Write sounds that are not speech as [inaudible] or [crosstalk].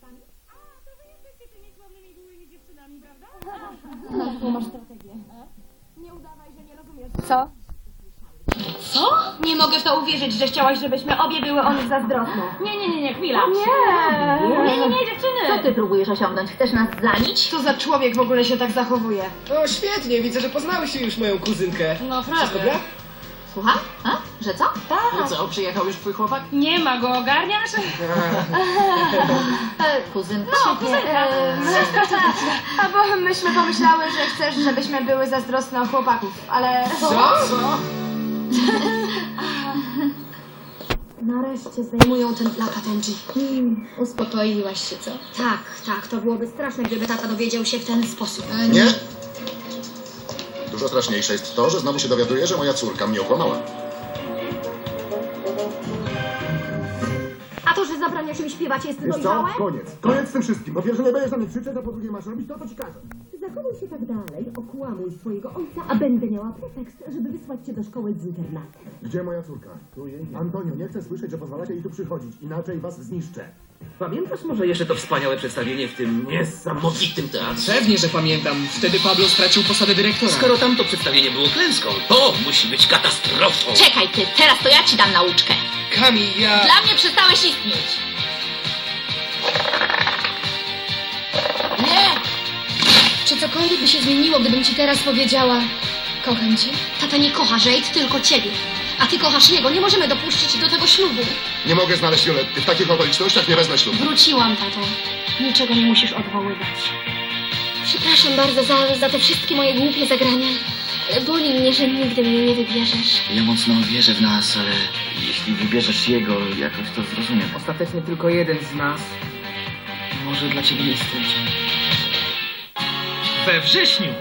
facetami? A, to wy jesteście tymi sławnymi byłymi dziewczynami, prawda? Jaką masz strategię? Nie udawaj, że nie rozumiesz. Co? Co? Nie mogę w to uwierzyć, że chciałaś, żebyśmy obie były o nich zazdrosne. Nie, nie, nie, nie, chwila. Nie! Nie, nie, nie, dziewczyny. Co ty próbujesz osiągnąć? Chcesz nas zlanić? Co za człowiek w ogóle się tak zachowuje? O, świetnie, widzę, że poznałyście już moją kuzynkę. No Wszystko prawda. gra? Słucham? A? Że co? No co, przyjechał już twój chłopak? Nie ma go, ogarniasz? [laughs] Kuzynka? No, kuzynka. [laughs] A bo myśmy pomyślały, że chcesz, żebyśmy były zazdrosne o chłopaków, ale... Co? Co? [laughs] Nareszcie zdejmują ten plakat, Angie. Uspokoiłaś się, co? Tak, tak, to byłoby straszne, gdyby tata dowiedział się w ten sposób. Nie. Dużo straszniejsze jest to, że znowu się dowiaduję, że moja córka mnie okłamała. A to, że zabraniasz mi śpiewać jest Wiesz co? dojrzałe? Koniec. Koniec z tym wszystkim. Po pierwsze nie będziesz na mnie krzyczeć, a po drugie masz robić to, co ci każę. Zachowuj się tak dalej, okłamuj swojego ojca, a będę miała pretekst, żeby wysłać cię do szkoły z internatem. Gdzie moja córka? Tu jej. Antonio, nie chcę słyszeć, że pozwalacie jej tu przychodzić. Inaczej was zniszczę. Pamiętasz może jeszcze to wspaniałe przedstawienie w tym niesamowitym teatrze? Pewnie, że pamiętam. Wtedy Pablo stracił posadę dyrektora. Skoro tamto przedstawienie było klęską, to musi być katastrofą. Czekaj ty, teraz to ja ci dam nauczkę. Kami, ja... Dla mnie przestałeś istnieć. Czy cokolwiek by się zmieniło, gdybym ci teraz powiedziała kocham cię? Tata nie kocha Jade, tylko ciebie. A ty kochasz jego, nie możemy dopuścić do tego ślubu. Nie mogę znaleźć Violetty. W takich okolicznościach nie wezmę ślubu. Wróciłam, tato. Niczego nie musisz odwoływać. Przepraszam bardzo za, za te wszystkie moje głupie zagrania. Ale Boli mnie, że nigdy mnie nie wybierzesz. Ja mocno wierzę w nas, ale jeśli wybierzesz jego, jakoś to zrozumiem. Ostatecznie tylko jeden z nas może dla ciebie istnieć. We wrześniu